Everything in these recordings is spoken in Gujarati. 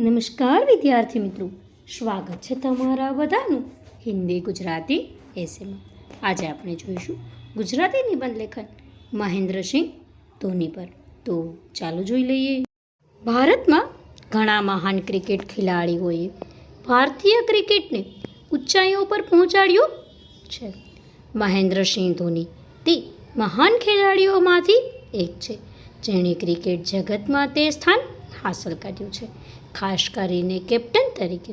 નમસ્કાર વિદ્યાર્થી મિત્રો. સ્વાગત છે તમારા બધાનું હિન્દી ગુજરાતી એસેમાં આજે આપણે જોઈશું ગુજરાતી નિબંધ લેખન મહેન્દ્રસિંહ ધોની પર. તો ચાલો જોઈ લઈએ. ભારતમાં ઘણા મહાન ક્રિકેટ ખેલાડીઓએ ભારતીય ક્રિકેટને ઊંચાઈઓ પર પહોંચાડ્યો છે. મહેન્દ્રસિંહ ધોની તે મહાન ખેલાડીઓમાંથી એક છે. જેણે ક્રિકેટ જગતમાં તે સ્થાન હાંસલ કર્યું છે. ખાસ કરીને કેપ્ટન તરીકે,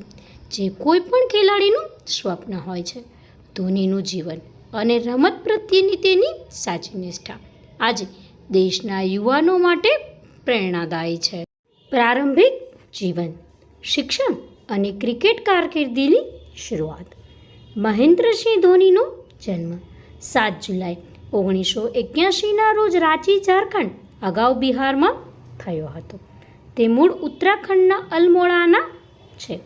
જે કોઈ પણ ખેલાડીનું સ્વપ્ન હોય છે. ધોનીનું જીવન અને રમત પ્રત્યેની તેની સાચી નિષ્ઠા આજે દેશના યુવાનો માટે પ્રેરણાદાયી છે. પ્રારંભિક જીવન, શિક્ષણ અને ક્રિકેટ કારકિર્દીની શરૂઆત. મહેન્દ્રસિંહ ધોનીનો જન્મ સાત જુલાઈ ઓગણીસો એક્યાસીના રોજ રાંચી, ઝારખંડ, અગાઉ બિહારમાં થયો હતો. તે મૂળ ઉત્તરાખંડના અલમોડાના છે.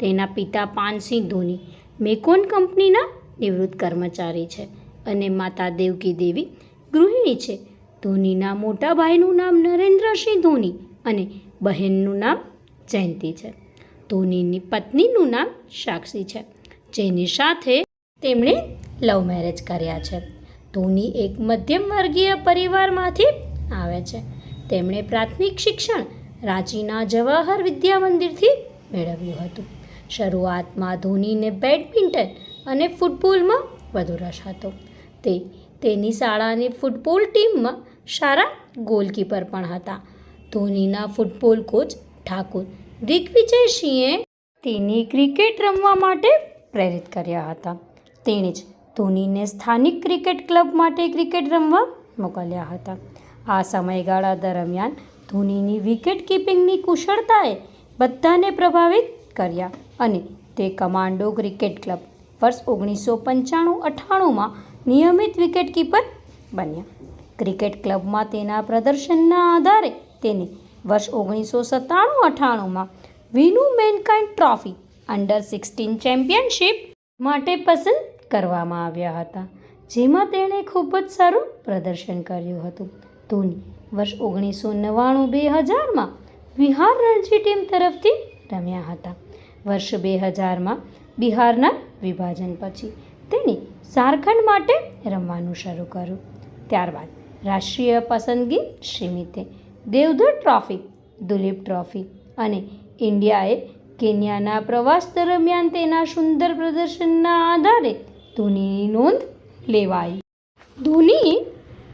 તેના પિતા પાનસિંહ ધોની, મેકોન કંપનીના નિવૃત્ત કર્મચારી છે અને માતા દેવકી દેવી ગૃહિણી છે. ધોનીના મોટા ભાઈનું નામ નરેન્દ્રસિંહ ધોની અને બહેનનું નામ જયંતી છે. ધોનીની પત્નીનું નામ સાક્ષી છે, જેની સાથે તેમણે લવ મેરેજ કર્યા છે. ધોની એક મધ્યમ વર્ગીય પરિવારમાંથી આવે છે. તેમણે પ્રાથમિક શિક્ષણ રાંચીના જવાહર વિદ્યા મંદિરથી મેળવ્યું હતું. શરૂઆતમાં ધોનીને બેડમિન્ટન અને ફૂટબોલમાં વધુ રસ હતો. તે તેની શાળાની ફૂટબોલ ટીમમાં સારા ગોલકીપર પણ હતા. ધોનીના ફૂટબોલ કોચ ઠાકુર દિગ્વિજયસિંહે તેને ક્રિકેટ રમવા માટે પ્રેરિત કર્યા હતા. તેણે જ ધોનીને સ્થાનિક ક્રિકેટ ક્લબ માટે ક્રિકેટ રમવા મોકલ્યા હતા. આ સમયગાળા દરમિયાન ધોનીની વિકેટ કીપિંગની કુશળતાએ બધાને પ્રભાવિત કર્યા અને તે કમાન્ડો ક્રિકેટ ક્લબ વર્ષ ઓગણીસો પંચાણું અઠ્ઠાણુંમાં નિયમિત વિકેટ કીપર બન્યા. ક્રિકેટ ક્લબમાં તેના પ્રદર્શનના આધારે તેને વર્ષ ઓગણીસો સત્તાણું અઠ્ઠાણુંમાં Vinoo Mankad trophy under sixteen championship માટે પસંદ કરવામાં આવ્યા હતા, જેમાં તેણે ખૂબ જ સારું પ્રદર્શન કર્યું હતું. ધોની વર્ષ ઓગણીસો નવ્વાણું બે હજારમાં બિહાર રણજી ટીમ તરફથી રમ્યા હતા. વર્ષ બે હજારમાં બિહારના વિભાજન પછી તેની ઝારખંડ માટે રમવાનું શરૂ કર્યું. ત્યારબાદ રાષ્ટ્રીય પસંદગી શ્રીમિતે દેવધર ટ્રોફી, દુલીપ ટ્રોફી અને ઇન્ડિયાએ કેન્યાના પ્રવાસ દરમિયાન તેના સુંદર પ્રદર્શનના આધારે ધોનીની નોંધ લેવાઈ. ધોની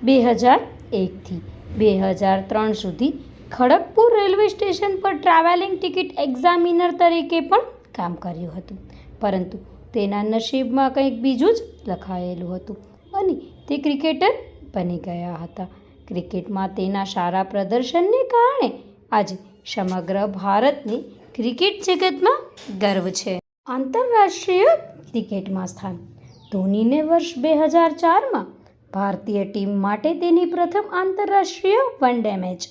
બે હજાર એકથી બે હજાર ત્રણ સુધી ખડગપુર રેલવે સ્ટેશન પર ટ્રાવેલિંગ ટિકિટ એક્ઝામિનર તરીકે પણ કામ કર્યું હતું. પરંતુ તેના નસીબમાં કંઈક બીજું જ લખાયેલું હતું અને તે ક્રિકેટર બની ગયા હતા. ક્રિકેટમાં તેના સારા પ્રદર્શનને કારણે આજે સમગ્ર ભારતની ક્રિકેટ જગતમાં ગર્વ છે. આંતરરાષ્ટ્રીય ક્રિકેટમાં સ્થાન. ધોનીને વર્ષ બે હજાર ચારમાં ભારતીય ટીમ માટે તેની પ્રથમ આંતરરાષ્ટ્રીય વન ડે મેચ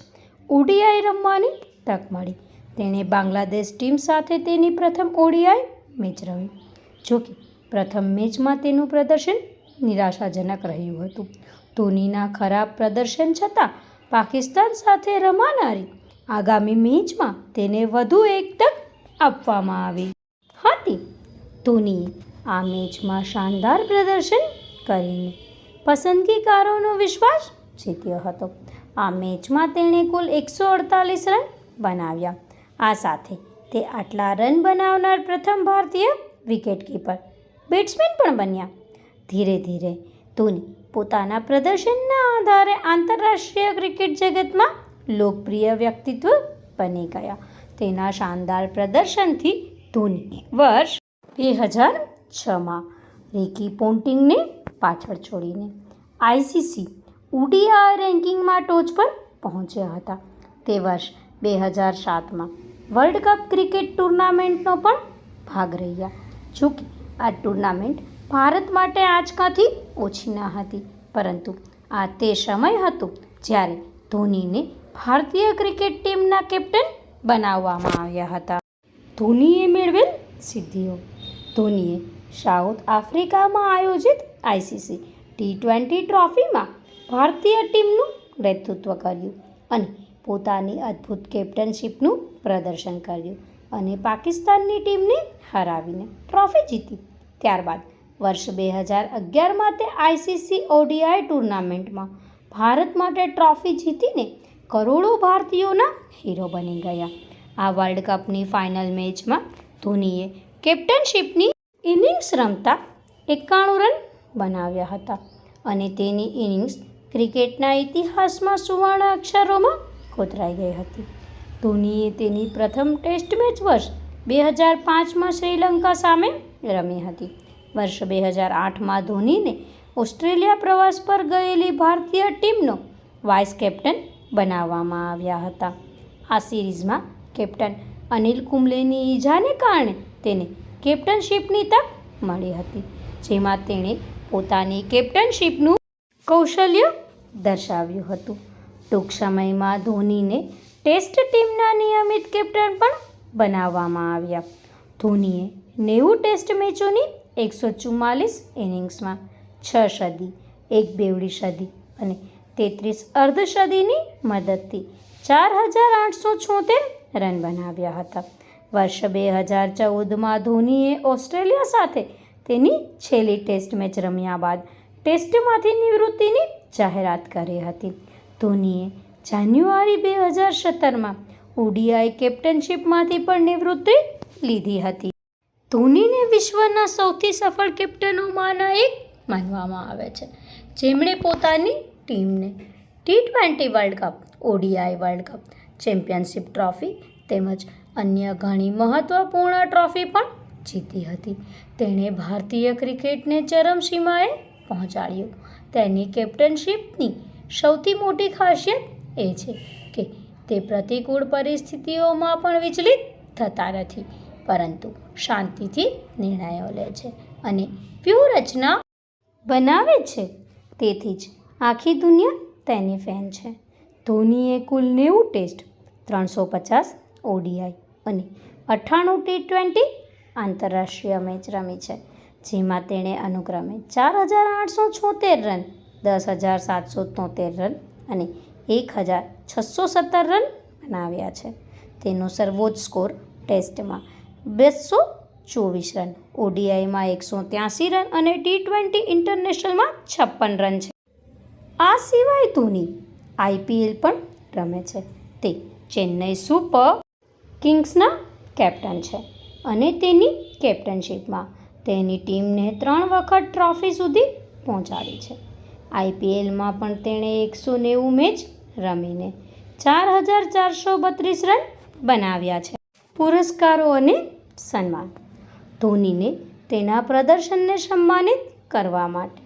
ઓડીઆઈ રમવાની તક મળી. તેણે બાંગ્લાદેશ ટીમ સાથે તેની પ્રથમ ઓડીઆઈ મેચ રમી. જોકે, પ્રથમ મેચમાં તેનું પ્રદર્શન નિરાશાજનક રહ્યું હતું. ધોનીના ખરાબ પ્રદર્શન છતાં પાકિસ્તાન સાથે રમાનારી આગામી મેચમાં તેને વધુ એક તક આપવામાં આવી હતી. ધોનીએ આ મેચમાં શાનદાર પ્રદર્શન કરીને પસંદગીકારોનો વિશ્વાસ જીત્યો હતો. આ મેચમાં તેણે કુલ એકસો અડતાલીસ રન બનાવ્યા. આ સાથે તે આટલા રન બનાવનાર પ્રથમ ભારતીય વિકેટકીપર, બેટ્સમેન પણ બન્યા. ધીરે ધીરે ધોની પોતાના પ્રદર્શનના આધારે આંતરરાષ્ટ્રીય ક્રિકેટ જગતમાં લોકપ્રિય વ્યક્તિત્વ બની ગયા. તેના શાનદાર પ્રદર્શનથી ધોની વર્ષ બે હજાર છમાં રિકી પોન્ટિંગને પાછળ છોડીને આઈસીસી ઉડીઆઈ રેન્કિંગમાં ટોચ પર પહોંચ્યા હતા. તે વર્ષ બે હજાર સાતમાં વર્લ્ડ કપ ક્રિકેટ ટુર્નામેન્ટનો પણ ભાગ રહ્યા. જોકે, આ ટુર્નામેન્ટ ભારત માટે આંચકાથી ઓછી ન હતી, પરંતુ આ તે સમય હતો જ્યારે ધોનીને ભારતીય ક્રિકેટ ટીમના કેપ્ટન બનાવવામાં આવ્યા હતા. ધોનીએ મેળવેલ સિદ્ધિઓ. ધોનીએ સાઉથ આફ્રિકામાં આયોજિત આઈસીસી ટી ટ્વેન્ટી ટ્રોફીમાં ભારતીય ટીમનું નેતૃત્વ કર્યું અને પોતાની અદ્ભુત કેપ્ટનશીપનું પ્રદર્શન કર્યું અને પાકિસ્તાનની ટીમને હરાવીને ટ્રોફી જીતી. ત્યારબાદ વર્ષ બે હજાર અગિયારમાં તે આઈસીસી ઓડીઆઈ ટુર્નામેન્ટમાં ભારત માટે ટ્રોફી જીતીને કરોડો ભારતીયોના હીરો બની ગયા. આ વર્લ્ડ કપની ફાઇનલ મેચમાં ધોનીએ કેપ્ટનશીપની ઇનિંગ્સ રમતા એકાણું રન બનાવ્યા હતા અને તેની ઇનિંગ્સ ક્રિકેટના ઇતિહાસમાં સુવર્ણ અક્ષરોમાં કોતરાઈ ગઈ હતી. ધોનીએ તેની પ્રથમ ટેસ્ટ મેચ વર્ષ બે હજાર પાંચમાં શ્રીલંકા સામે રમી હતી. વર્ષ બે હજાર આઠમાં ધોનીને ઓસ્ટ્રેલિયા પ્રવાસ પર ગયેલી ભારતીય ટીમનો વાઇસ કેપ્ટન બનાવવામાં આવ્યા હતા. આ સિરીઝમાં કેપ્ટન અનિલ કુંબલેની ઈજાને કારણે તેને કેપ્ટનશીપની તક મળી હતી, જેમાં તેણે પોતાની કેપ્ટનશીપનું કૌશલ્ય દર્શાવ્યું હતું. ટૂંક સમયમાં ધોનીને ટેસ્ટ ટીમના નિયમિત કેપ્ટન પણ બનાવવામાં આવ્યા. ધોનીએ નેવું ટેસ્ટ મેચોની એકસો ચુમ્માલીસ ઇનિંગ્સમાં છ સદી, એક બેવડી સદી અને તેત્રીસ અર્ધસદીની મદદથી ચાર હજાર આઠસો છોતેર રન બનાવ્યા હતા. વર્ષ બે હજાર ચૌદમાં ધોનીએ ઓસ્ટ્રેલિયા સાથે તેની છેલ્લી ટેસ્ટ મેચ રમ્યા બાદ ટેસ્ટમાંથી નિવૃત્તિની જાહેરાત કરી હતી. ધોનીએ જાન્યુઆરી બે હજાર સત્તરમાં ઓડીઆઈ કેપ્ટનશીપમાંથી પણ નિવૃત્તિ લીધી હતી. ધોનીને વિશ્વના સૌથી સફળ કેપ્ટનોમાંના એક માનવામાં આવે છે. જેમણે પોતાની ટીમને T twenty world cup, ODI world cup, championship trophy તેમજ અન્ય ઘણી મહત્ત્વપૂર્ણ ટ્રોફી પણ જીતી હતી. તેણે ભારતીય ક્રિકેટને ચરમસીમાએ પહોંચાડ્યું. તેની કેપ્ટનશીપની સૌથી મોટી ખાસિયત એ છે કે તે પ્રતિકૂળ પરિસ્થિતિઓમાં પણ વિચલિત થતા નથી, પરંતુ શાંતિથી નિર્ણયો લે છે અને વ્યૂહરચના બનાવે છે. તેથી જ આખી દુનિયા તેની ફેન છે. ધોનીએ કુલ નેવું ટેસ્ટ, ત્રણસો પચાસ ઓડીઆઈ અને અઠ્ઠાણું ટી ટ્વેન્ટી આંતરરાષ્ટ્રીય મેચ રમી છે, જેમાં તેણે અનુક્રમે ચાર હજાર આઠસો છોતેર રન, દસ હજાર સાતસો તોતેર રન અને એક હજાર છસો સત્તર રન બનાવ્યા છે. તેનો સર્વોચ્ચ સ્કોર ટેસ્ટમાં બસો ચોવીસ રન, ઓડીઆઈમાં એકસો ત્યાસી રન અને ટી ટ્વેન્ટી ઇન્ટરનેશનલમાં છપ્પન રન છે. આ સિવાય ધોની આઈપીએલ પણ રમે છે. તે ચેન્નઈ સુપર કિંગ્સના કેપ્ટન છે. અને તેની કેપ્ટનશીપમાં. તેની ટીમને ત્રણ વખત ટ્રોફી સુધી પહોંચાડી છે. આઈપીએલમાં પણ તેણે એકસો નેવું મેચ રમીને ચાર હજાર ચારસો બત્રીસ રન બનાવ્યા છે. પુરસ્કારો અને સન્માન. ધોનીને તેના પ્રદર્શનને સન્માનિત કરવા માટે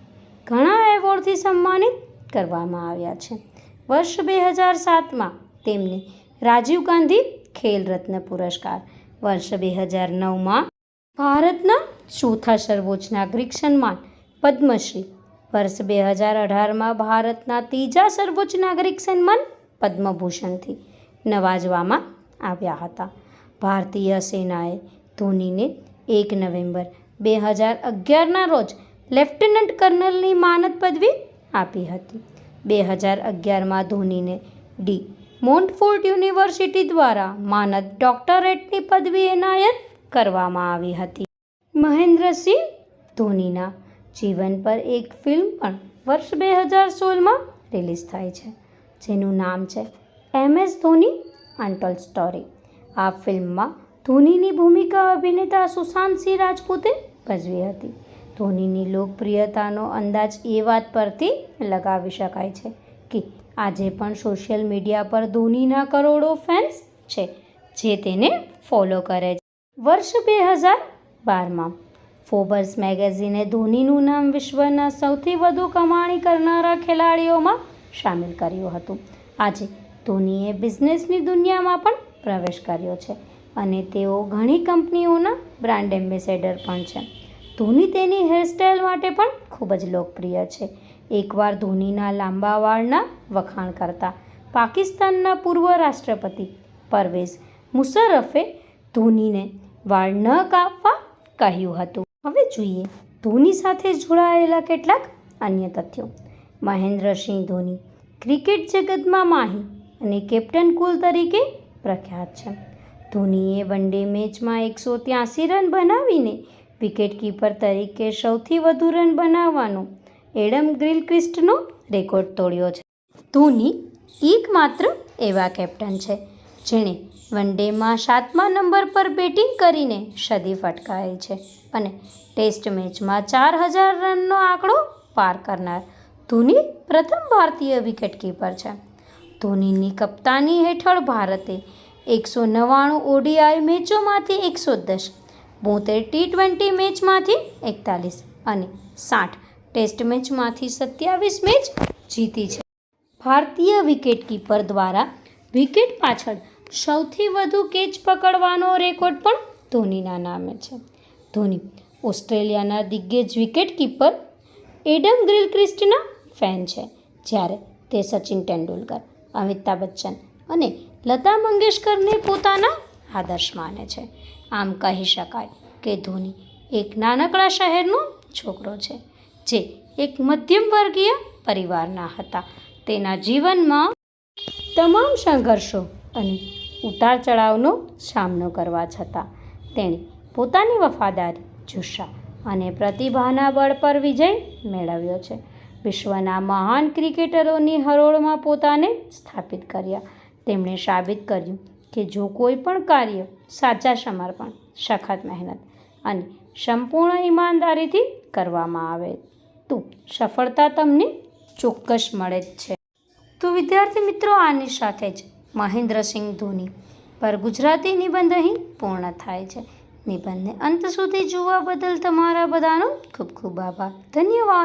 ઘણા એવોર્ડથી સન્માનિત કરવામાં આવ્યા છે. વર્ષ બે હજાર સાતમાં તેમને રાજીવ ગાંધી ખેલ રત્ન પુરસ્કાર વર્ષ બે હજાર નવમાં ભારતના ચોથા સર્વોચ્ચ નાગરિક સન્માન પદ્મશ્રી. વર્ષ બે હજાર અઢારમાં ભારતના ત્રીજા સર્વોચ્ચ નાગરિક સન્માન પદ્મભૂષણથી નવાજવામાં આવ્યા હતા. ભારતીય સેનાએ ધોનીને એક નવેમ્બર બે હજાર અગિયારના રોજ લેફ્ટનન્ટ કર્નલની માનદ પદવી આપી હતી. બે હજાર અગિયારમાં ધોનીને ડી મોન્ટફોર્ટ યુનિવર્સિટી દ્વારા માનદ ડોક્ટરેટની પદવી એનાયત કરવામાં આવી હતી. મહેન્દ્રસિંહ ધોનીના જીવન પર એક ફિલ્મ પણ વર્ષ બે હજાર સોળમાં રિલીઝ થાય છે, જેનું નામ છે M S Dhoni untold story આ ફિલ્મમાં ધોનીની ભૂમિકા અભિનેતા સુશાંતસિંહ રાજપૂતે ભજવી હતી. ધોનીની લોકપ્રિયતાનો અંદાજ એ વાત પરથી લગાવી શકાય છે કે આજે પણ સોશિયલ મીડિયા પર ધોનીના કરોડો ફેન્સ છે, જે તેને ફોલો કરે છે. વર્ષ બે હજાર બારમાં ફોબર્સ મેગેઝિને ધોનીનું નામ વિશ્વના સૌથી વધુ કમાણી કરનારા ખેલાડીઓમાં સામેલ કર્યું હતું. આજે ધોનીએ બિઝનેસની દુનિયામાં પણ પ્રવેશ કર્યો છે અને તેઓ ઘણી કંપનીઓના બ્રાન્ડ એમ્બેસેડર પણ છે. ધોની તેની હેરસ્ટાઇલ માટે પણ ખૂબ જ લોકપ્રિય છે. એકવાર ધોનીના લાંબા વાળના વખાણ કરતા પાકિસ્તાનના પૂર્વ રાષ્ટ્રપતિ પરવેઝ મુશર્રફે ધોનીને વાળ ન કાપવા કહ્યું હતું. હવે જોઈએ, ધોની સાથે જોડાયેલા કેટલાક અન્ય તથ્યો. મહેન્દ્રસિંહ ધોની ક્રિકેટ જગતમાં માહી અને કેપ્ટન કુલ તરીકે પ્રખ્યાત છે. ધોનીએ વન ડે મેચમાં એકસો ત્યાસી રન બનાવીને વિકેટકીપર તરીકે સૌથી વધુ રન બનાવવાનો એડમ ગ્રીલક્રિસ્ટનો રેકોર્ડ તોડ્યો છે. ધોની એકમાત્ર એવા કેપ્ટન છે, જેણે વન ડેમાં સાતમા નંબર પર બેટિંગ કરીને સદી ફટકારી છે અને ટેસ્ટ મેચમાં ચાર હજાર રનનો આંકડો પાર કરનાર ધોની પ્રથમ ભારતીય વિકેટકીપર છે. ધોનીની કપ્તાની હેઠળ ભારતે એકસો નવ્વાણું ઓડીઆઈ મેચોમાંથી એકસો દસ, બોતેર ટી ટ્વેન્ટી મેચમાંથી એકતાલીસ અને સાઠ ટેસ્ટ મેચમાંથી સત્યાવીસ મેચ જીતી છે. ભારતીય વિકેટકીપર દ્વારા વિકેટ પાછળ સૌથી વધુ કેચ પકડવાનો રેકોર્ડ પણ ધોનીના નામે છે. ધોની ઓસ્ટ્રેલિયાના દિગ્ગજ વિકેટકીપર એડમ ગ્રીલક્રિસ્ટના ફેન છે, જ્યારે તે સચિન તેંડુલકર, અમિતાભ બચ્ચન અને લતા મંગેશકરને પોતાના આદર્શ માને છે. આમ કહી શકાય કે ધોની એક નાનકડા શહેરનો છોકરો છે, જે એક મધ્યમ વર્ગીય પરિવારના હતા. તેના જીવનમાં તમામ સંઘર્ષો અને ઉતાર ચઢાવનો સામનો કરવા છતાં તેણે પોતાની વફાદારી, જુસ્સા અને પ્રતિભાના બળ પર વિજય મેળવ્યો છે. વિશ્વના મહાન ક્રિકેટરોની હરોળમાં પોતાને સ્થાપિત કર્યા. તેમણે સાબિત કર્યું કે જો કોઈ પણ કાર્ય સાચા સમર્પણ, સખત મહેનત અને સંપૂર્ણ ઈમાનદારીથી કરવામાં આવે, તો સફળતા તમને ચોક્કસ મળે જ છે. તો વિદ્યાર્થી મિત્રો આની સાથે જ મહેન્દ્રસિંહ ધોની પર ગુજરાતી નિબંધ અહીં પૂર્ણ થાય છે. નિબંધને અંત સુધી જોવા બદલ તમારા બધાનો ખૂબ ખૂબ આભાર. ધન્યવાદ.